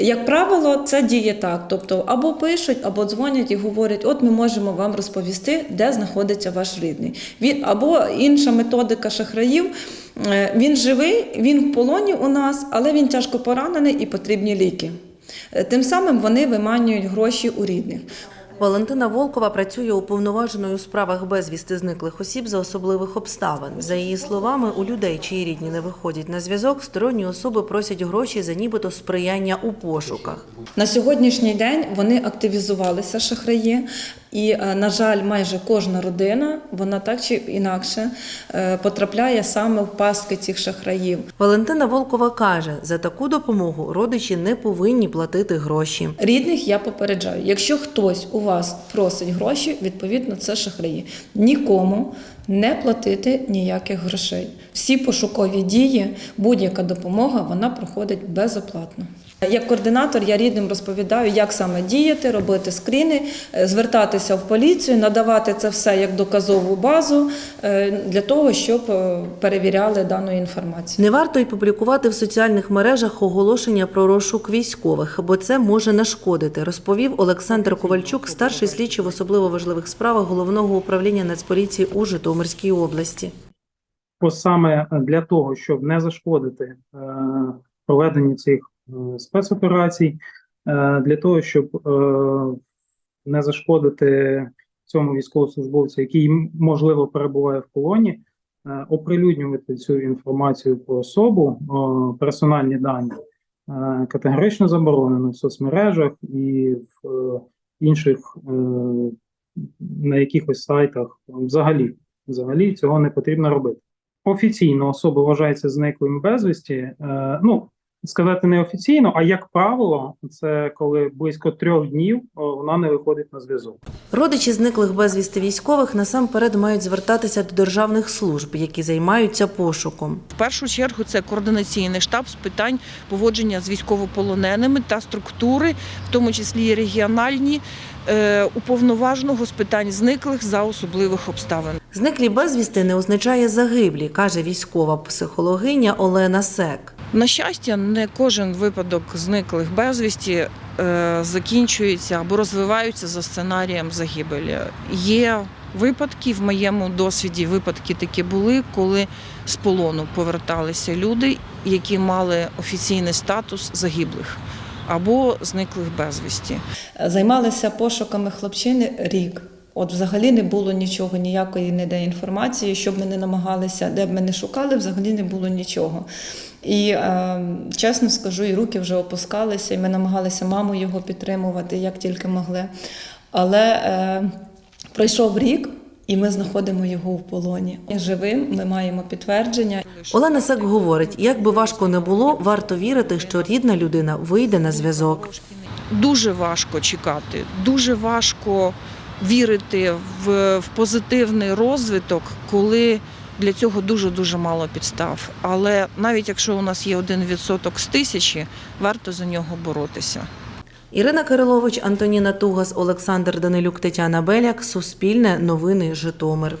Як правило, це діє так. Тобто або пишуть, або дзвонять і говорять, от ми можемо вам розповісти, де знаходиться ваш рідний. Він, або інша методика шахраїв. е, Він живий, він в полоні у нас, але він тяжко поранений і потрібні ліки. Е, Тим самим вони виманюють гроші у рідних. Валентина Волкова працює уповноваженою у справах безвісти зниклих осіб за особливих обставин. За її словами, у людей, чиї рідні не виходять на зв'язок, сторонні особи просять гроші за нібито сприяння у пошуках. На сьогоднішній день вони активізувалися шахраї, і, е, на жаль, майже кожна родина, вона так чи інакше е, потрапляє саме в пастки цих шахраїв. Валентина Волкова каже, за таку допомогу родичі не повинні платити гроші. Рідних я попереджаю, якщо хтось у вас просить гроші, відповідно це шахраї. Нікому не платити ніяких грошей. Всі пошукові дії, будь-яка допомога, вона проходить безоплатно. Як координатор я рідним розповідаю, як саме діяти, робити скріни, е, звертатися в поліцію, надавати це все як доказову базу е, для того, щоб е, перевіряли дану інформацію. Не варто й публікувати в соціальних мережах оголошення про розшук військових, бо це може нашкодити, розповів Олександр Ковальчук, старший слідчий в особливо важливих справах головного управління Нацполіції у Житомирській області. Бо саме для того, щоб не зашкодити проведенню цих спецоперацій, е, для того, щоб е, не зашкодити цьому військовослужбовцю, який можливо перебуває в полоні, е, оприлюднювати цю інформацію про особу, е, персональні дані е, категорично заборонено в соцмережах і в е, інших е, на якихось сайтах взагалі. Взагалі цього не потрібно робити. Офіційно особа вважається зниклим безвісті. Е, ну, сказати не офіційно, а як правило, це коли близько трьох днів вона не виходить на зв'язок. Родичі зниклих безвісти військових насамперед мають звертатися до державних служб, які займаються пошуком. В першу чергу це координаційний штаб з питань поводження з військовополоненими та структури, в тому числі і регіональні, е, уповноваженого з питань зниклих за особливих обставин. Зниклі безвісти не означає загиблі, каже військова психологиня Олена Сек. На щастя, не кожен випадок зниклих безвісті е, закінчується або розвиваються за сценарієм загибелі. Є випадки в моєму досвіді. Випадки такі були, коли з полону поверталися люди, які мали офіційний статус загиблих або зниклих безвісті. Займалися пошуками хлопчини рік. От взагалі не було нічого, ніякої ніде інформації, щоб ми не намагалися, де б ми не шукали, взагалі не було нічого. І е, чесно скажу, і руки вже опускалися, і ми намагалися маму його підтримувати, як тільки могли. Але е, пройшов рік, і ми знаходимо його в полоні. Живим, ми маємо підтвердження. Олена Сек говорить, як би важко не було, варто вірити, що рідна людина вийде на зв'язок. Дуже важко чекати, дуже важко вірити в, в позитивний розвиток, коли для цього дуже дуже мало підстав. Але навіть якщо у нас є один відсоток з тисячі, варто за нього боротися. Ірина Кирилович, Антоніна Тугас, Олександр Данилюк, Тетяна Беляк. Суспільне новини Житомир.